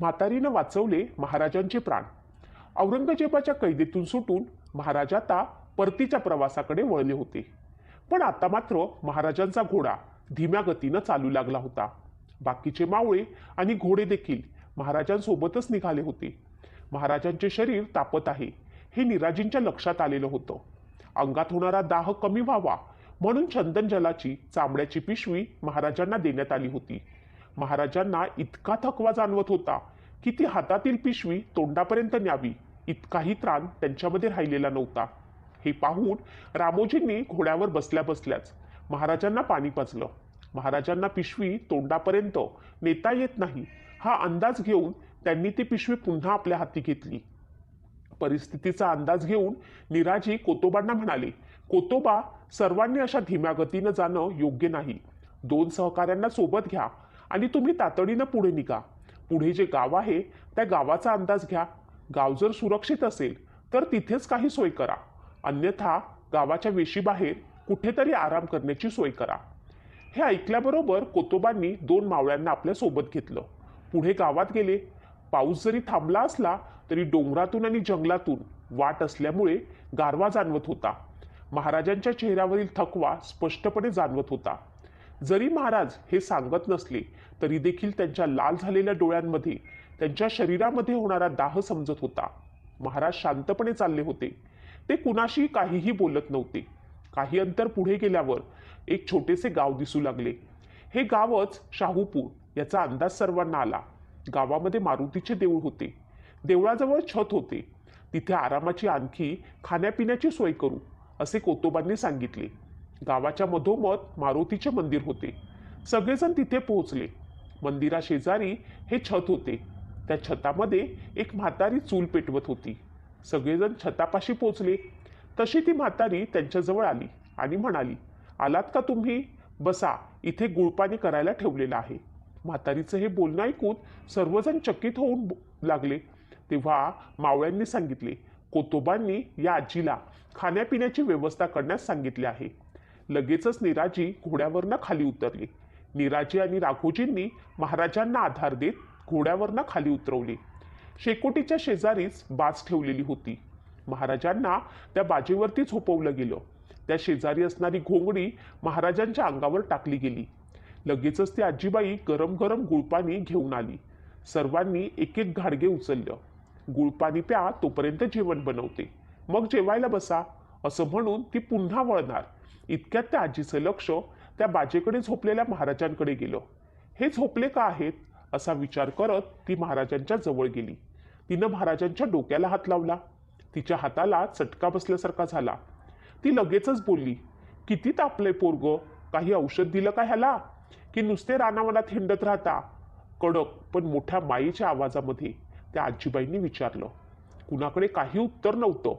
म्हातारीनं वाचवले महाराजांचे प्राण. औरंगजेबाच्या कैदेतून सुटून महाराज आता परतीच्या प्रवासाकडे वळले होते. पण आता मात्र महाराजांचा घोडा धीम्या गतीनं चालू लागला होता. बाकीचे मावळे आणि घोडे देखील महाराजांसोबतच निघाले होते. महाराजांचे शरीर तापत आहे हे निराजींच्या लक्षात आलेलं होतं. अंगात होणारा दाह कमी व्हावा म्हणून चंदन जलाची चांबड्याची पिशवी महाराजांना देण्यात आली होती. महाराजांना इतका थकवा जाणवत होता की ती हातातील पिशवी तोंडापर्यंत न्यावी. इतकाही त्राण त्यांच्यामध्ये राहिलेला नव्हता. हे पाहून रामोजींनी घोड्यावर बसल्या बसल्याच महाराजांना पाणी पाजलं. महाराजांना पिशवी तोंडापर्यंत नेता येत नाही हा अंदाज घेऊन त्यांनी ती पिशवी पुन्हा आपल्या हाती घेतली. परिस्थितीचा अंदाज घेऊन निराजी कोतोबांना म्हणाले कोतोबा सर्वांनी अशा धीम्या गतीनं जाणं योग्य नाही. दोन सहकाऱ्यांना सोबत घ्या आणि तुम्ही तातडीनं पुढे निघा. पुढे जे गाव आहे त्या गावाचा अंदाज घ्या. गाव जर सुरक्षित असेल तर तिथेच काही सोय करा. अन्यथा गावाच्या वेशीबाहेर कुठेतरी आराम करण्याची सोय करा. हे ऐकल्याबरोबर कोतोबांनी दोन मावळ्यांना आपल्यासोबत घेतलं. पुढे गावात गेले. पाऊस जरी थांबला असला तरी डोंगरातून आणि जंगलातून वाट असल्यामुळे गारवा जाणवत होता. महाराजांच्या चेहऱ्यावरील थकवा स्पष्टपणे जाणवत होता. जरी महाराज हे सांगत नसले तरी देखील त्यांच्या लाल झालेल्या डोळ्यांमध्ये त्यांच्या शरीरामध्ये होणारा दाह समजत होता. महाराज शांतपणे चालले होते. ते कुणाशी काहीही बोलत नव्हते. काही अंतर पुढे गेल्यावर एक छोटेसे गाव दिसू लागले. हे गावच शाहूपूर याचा अंदाज सर्वांना आला. गावामध्ये मारुतीचे देऊळ होते. देवळाजवळ छत होते. तिथे आरामाची आणखी खाण्यापिण्याची सोय करू असे कोतोबांनी सांगितले. गावाच्या मधोमध मारुतीचे मंदिर होते. सगळेजण तिथे पोहोचले. मंदिराशेजारी हे छत होते. त्या छतामध्ये एक म्हातारी चूल पेटवत होती. सगळेजण छतापाशी पोचले तशी ती म्हातारी त्यांच्याजवळ आली आणि म्हणाली आलात का तुम्ही? बसा इथे गुळपाणी करायला ठेवलेलं आहे. म्हातारीचं हे बोलणं ऐकून सर्वजण चकित होऊन लागले. तेव्हा मावळ्यांनी सांगितले कोतोबांनी या आजीला खाण्यापिण्याची व्यवस्था करण्यास सांगितले आहे. लगेचच निराजी घोड्यावरनं खाली उतरले. निराजी आणि राघोजींनी महाराजांना आधार देत घोड्यावरनं खाली उतरवले. शेकोटीच्या शेजारीच बाज ठेवलेली होती. महाराजांना त्या बाजेवरती झोपवलं गेलं. त्या शेजारी असणारी घोंगडी महाराजांच्या अंगावर टाकली गेली. लगेचच ती आजीबाई गरम गरम गुळपाणी घेऊन आली. सर्वांनी एक एक घाडगे उचललं. गुळपाणी प्या तोपर्यंत जेवण बनवते. मग जेवायला बसा असं म्हणून ती पुन्हा वळणार. इतक्यात त्या आजीचं लक्ष त्या बाजेकडे झोपलेल्या महाराजांकडे गेलं. हे झोपले का आहेत? असा विचार करत ती महाराजांच्या जवळ गेली. तिनं महाराजांच्या डोक्याला हात लावला. तिच्या हाताला चटका बसल्यासारखा झाला. ती लगेचच बोलली किती तापले पोरग काही औषध दिलं का ह्याला? की नुसते रानावनात हिंडत राहता? कडक पण मोठ्या माईच्या आवाजामध्ये. त्या आजीबाईंनी विचारलं. कुणाकडे काही उत्तर नव्हतं.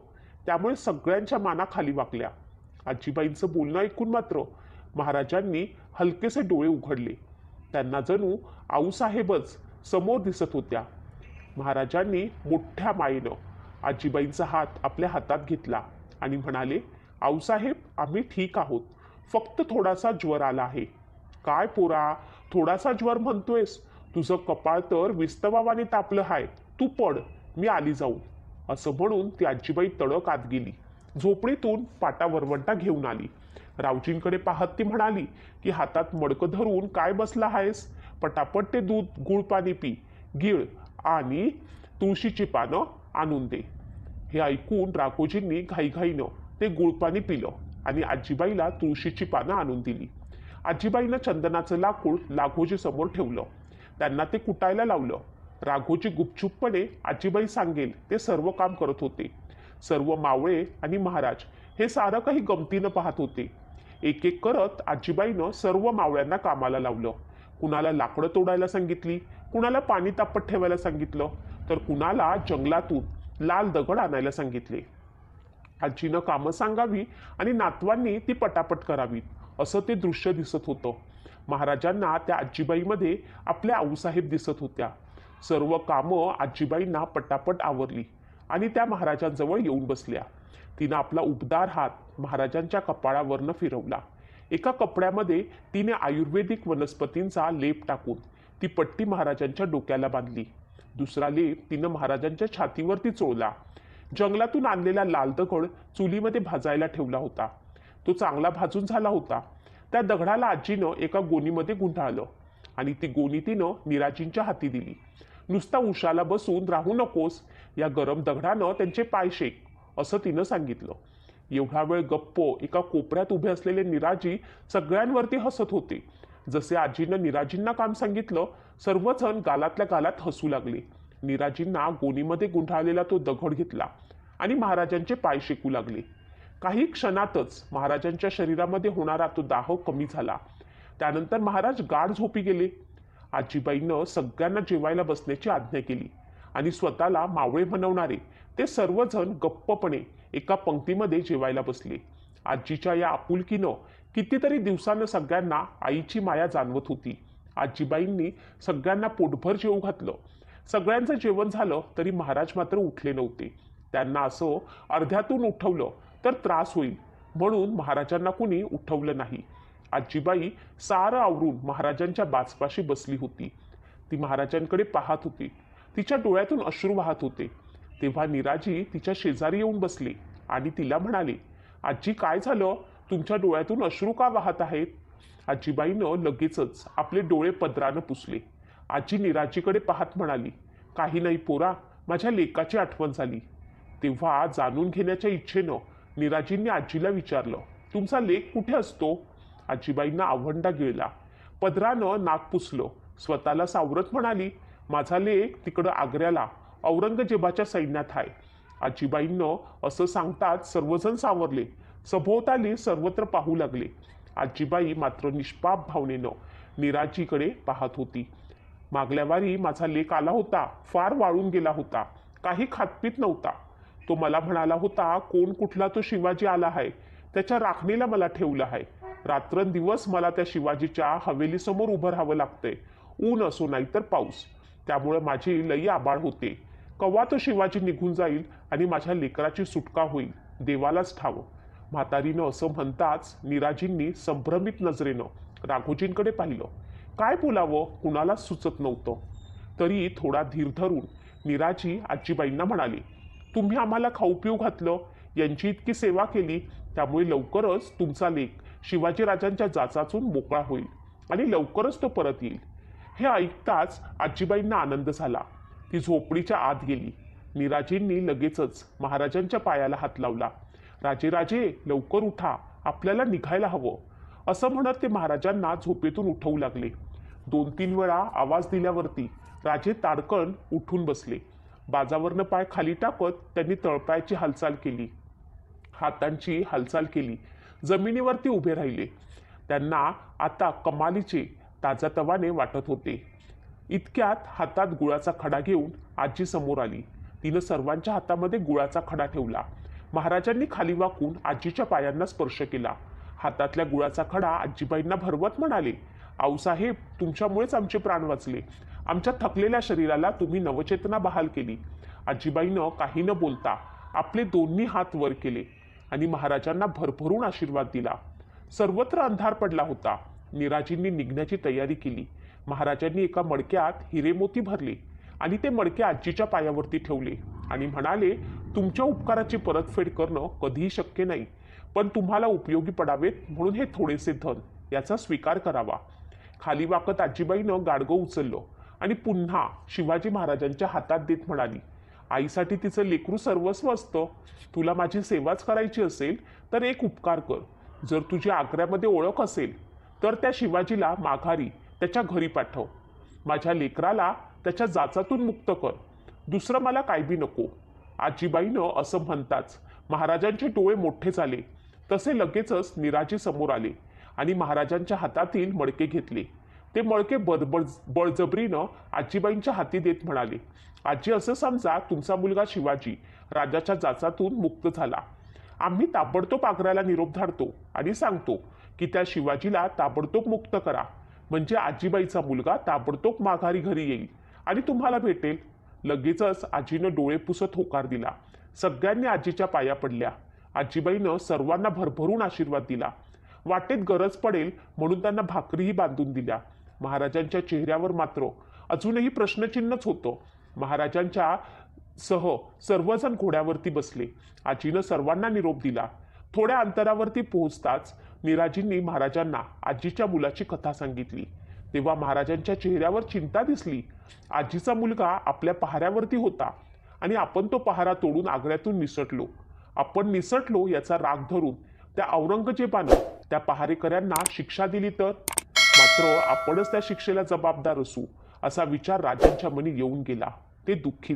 त्यामुळे सगळ्यांच्या माना खाली वाकल्या. आजीबाईंचं बोलणं ऐकून मात्र महाराजांनी हलकेसे डोळे उघडले. त्यांना जणू आऊसाहेबच समोर दिसत होत्या. महाराजांनी मोठ्या मायेनं आजीबाईंचा हात आपल्या हातात घेतला आणि म्हणाले आऊसाहेब आम्ही ठीक आहोत. फक्त थोडासा ज्वर आला आहे. काय पोरा थोडासा ज्वर म्हणतोयस? तुझं कपाळ तर विस्तवावाने तापलं हाय. तू पड मी आली जाऊन असं म्हणून ती आजीबाई तडक आत गेली. झोपडीतून पाटा वरवंटा घेऊन आली. रावजींकडे पाहत ती म्हणाली की हातात मडकं धरून काय बसला आहेस? पटापट ते दूध गुळ पाणी पी गिळ आणि तुळशीची पानं आणून दे. हे ऐकून राघोजींनी घाईघाईनं ते गुळपाणी पिलं आणि आजीबाईला तुळशीची पानं आणून दिली. आजीबाईनं चंदनाचं लाकूड लाघोजी समोर ठेवलं. त्यांना ते कुटायला लावलं. राघोजी गुपचूपपणे आजीबाई सांगेल ते सर्व काम करत होते. सर्व मावळे आणि महाराज हे सारं काही गमतीनं पाहत होते. एक एक करत आजीबाईनं सर्व मावळ्यांना कामाला लावलं. कुणाला लाकडं तोडायला सांगितली कुणाला पाणी तापत ठेवायला सांगितलं तर कुणाला जंगलातून लाल दगड आणायला सांगितले. आजीनं कामं सांगावी आणि नातवांनी ती पटापट करावीत असं ते दृश्य दिसत होतं. महाराजांना त्या आजीबाईमध्ये आपल्या आऊसाहेब दिसत होत्या. सर्व कामं आजीबाईंना पटापट आवरली. आणि त्या महाराजांजवळ येऊन बसल्या. तिनं आपला उबदार हात महाराजांच्या कपाळावरनं फिरवला. एका कपड्यामध्ये तिने आयुर्वेदिक वनस्पतींचा लेप टाकून ती पट्टी महाराजांच्या डोक्याला बांधली. दुसरा लेप तिनं महाराजांच्या छातीवरती चोळला. जंगलातून आणलेला लाल दगड चुलीमध्ये भाजायला ठेवला होता. तो चांगला भाजून झाला होता. त्या दगडाला आजीनं एका गोणीमध्ये गुंडाळलं आणि ती गोणी तिनं निराजींच्या हाती दिली. नुसता उशाला बसून राहू नकोस या गरम दगडानं त्यांचे पाय शेक असं तिनं सांगितलं. एवढा वेळ गप्प एका कोपऱ्यात उभे असलेले निराजी सगळ्यांवरती हसत होते. जसे आजीनं निराजींना काम सांगितलं सर्वजण गालातल्या गालात हसू लागले. निराजींना गोणीमध्ये गुंडाळलेला तो दगड घेतला आणि महाराजांचे पाय शेकू लागले. काही क्षणातच महाराजांच्या शरीरामध्ये होणारा तो दाह कमी झाला. त्यानंतर महाराज गाढ झोपी गेले. आजीबाईनं सगळ्यांना जेवायला बसण्याची आज्ञा केली आणि स्वतःला मावळे बनवणारे ते सर्वजण गप्पपणे एका पंक्तीमध्ये जेवायला बसले. आजीच्या या आपुलकीनं कितीतरी दिवसानं सगळ्यांना आईची माया जाणवत होती. आजीबाईंनी सगळ्यांना पोटभर जेवू घातलं. सगळ्यांचं जेवण झालं तरी महाराज मात्र उठले नव्हते. त्यांना असं अर्ध्यातून उठवलं तर त्रास होईल म्हणून महाराजांना कुणी उठवलं नाही. आजीबाई सारं आवरून महाराजांच्या बाचपाशी बसली होती. ती महाराजांकडे पाहत होती. तिच्या डोळ्यातून अश्रू वाहत होते. तेव्हा निराजी तिच्या शेजारी येऊन बसले आणि तिला म्हणाले आजी काय झालं? तुमच्या डोळ्यातून अश्रू का वाहत आहेत? आजीबाईनं लगेचच आपले डोळे पदरानं पुसले. आजी निराजीकडे पाहत म्हणाली काही नाही पोरा माझ्या लेकाची आठवण झाली. तेव्हा जाणून घेण्याच्या इच्छेनं निराजींनी आजीला विचारलं तुमचा लेख कुठे असतो? आजीबाईंना आवंडा गिळला पदरानं नाक पुसलं. स्वतःला सावरत म्हणाली माझा लेख तिकडं आग्र्याला. औरंगजेबाच्या सैन्यात आहे. आजीबाईंनं असं सांगताच सर्वजण सावरले. सभोवताली सर्वत्र पाहू लागले. आजीबाई मात्र निष्पाप भावनेनं निराजीकडे पाहत होती. मागल्या वारी माझा लेख आला होता फार वाळून गेला होता. काही खातपीत नव्हता. तो मला म्हणाला होता कोण कुठला तो शिवाजी आला आहे? त्याच्या राखणीला मला ठेवलं आहे. रात्रंदिवस मला त्या शिवाजीच्या हवेलीसमोर उभं राहावं लागतंय. ऊन असो नाही तर पाऊस. त्यामुळे माझी लई आबाळ होते. कवा तो शिवाजी निघून जाईल आणि माझ्या लेकराची सुटका होईल. देवालाच ठावं. म्हातारीनं असं म्हणताच निराजींनी संभ्रमित नजरेनं राघोजींकडे पाहिलं. काय बोलावं? कुणालाच सुचत नव्हतं. तरी थोडा धीर धरून निराजी आजीबाईंना म्हणाली तुम्ही आम्हाला खाऊ पिऊ घातलं. यांची इतकी सेवा केली. त्यामुळे लवकरच तुमचा लेख शिवाजी राजांच्या जाचातून मोकळा होईल आणि लवकरच तो परत येईल. हे ऐकताच आजीबाईंना आनंद झाला. ती झोपडीच्या आत गेली. निराजींनी लगेचच महाराजांच्या पायाला हात लावला. राजे राजे लवकर उठा. आपल्याला निघायला हवं. असं म्हणत ते महाराजांना झोपेतून उठवू लागले. दोन तीन वेळा आवाज दिल्यावरती राजे ताडकन उठून बसले. बाजावरनं पाय खाली टाकत त्यांनी तळपायाची हालचाल केली. हातांची हालचाल केली. जमिनीवरती उभे राहिले. त्यांना आता कमालीचे ताजातवाने वाटत होते. इतक्यात हातात गुळाचा खडा घेऊन आजी समोर आली. तिनं सर्वांच्या हातामध्ये गुळाचा खडा ठेवला. महाराजांनी खाली वाकून आजीच्या पायांना स्पर्श केला. हातातल्या गुळाचा खडा आजीबाईंना भरवत म्हणाले आऊसाहेब तुमच्यामुळेच आमचे प्राण वाचले. आमच्या थकलेल्या शरीराला तुम्ही नवचेतना बहाल केली. आजीबाईनं काही न बोलता आपले दोन्ही हात वर केले. आणि महाराजांना भरभरून आशीर्वाद दिला. सर्वत्र अंधार पडला होता. निराजींनी निघण्याची तयारी केली. महाराजांनी एका मडक्यात हिरेमोती भरले आणि ते मडके आजीच्या पायावरती ठेवले आणि म्हणाले तुमच्या उपकाराची परतफेड करणं कधीही शक्य नाही पण तुम्हाला उपयोगी पडावेत म्हणून हे थोडेसे धन याचा स्वीकार करावा. खाली वाकत आजीबाईनं गाडगं उचललं आणि पुन्हा शिवाजी महाराजांच्या हातात देत म्हणाली आईसाठी तिचं लेकरू सर्वस्व असतं. तुला माझी सेवाच करायची असेल तर एक उपकार कर. जर तुझी आग्र्यामध्ये ओळख असेल तर त्या शिवाजीला माघारी त्याच्या घरी पाठव. माझ्या लेकराला त्याच्या जाचातून मुक्त कर. दुसरं मला काय बी नको. आजीबाईनं असं म्हणताच महाराजांचे डोळे मोठे झाले. तसे लगेचच निराजी समोर आले आणि महाराजांच्या हातातील मडके घेतले. ते मळके बदबळ बळजबरीनं आजीबाईंच्या हाती देत म्हणाले आजी असं समजा तुमचा मुलगा शिवाजी राजाच्या जाचातून मुक्त झाला. आम्ही ताबडतोब आग्र्याला निरोप धाडतो आणि सांगतो की त्या शिवाजीला ताबडतोब मुक्त करा. म्हणजे आजीबाईचा मुलगा ताबडतोब माघारी घरी येईल आणि तुम्हाला भेटेल. लगेचच आजीनं डोळे पुसत होकार दिला. सगळ्यांनी आजीच्या पाया पडल्या. आजीबाईनं सर्वांना भरभरून आशीर्वाद दिला. वाटेत गरज पडेल म्हणून त्यांना भाकरीही बांधून दिल्या. महाराजांच्या चेहऱ्यावर मात्र अजूनही प्रश्नचिन्हच होतं. महाराजांच्या सह सर्वजण घोड्यावरती बसले. आजीनं सर्वांना निरोप दिला. थोड्या अंतरावरती पोहोचताच निराजींनी महाराजांना आजीच्या मुलाची कथा सांगितली. तेव्हा महाराजांच्या चेहऱ्यावर चिंता दिसली. आजीचा मुलगा आपल्या पहाऱ्यावरती होता आणि आपण तो पहारा तोडून आग्र्यातून निसटलो. आपण निसटलो याचा राग धरून त्या औरंगजेबानं त्या पहारेकऱ्यांना शिक्षा दिली तर? मात्र आपणच त्या शिक्षेला जबाबदार असू असा विचार राजांच्या मनी येऊन गेला. ते दुःखी झाले.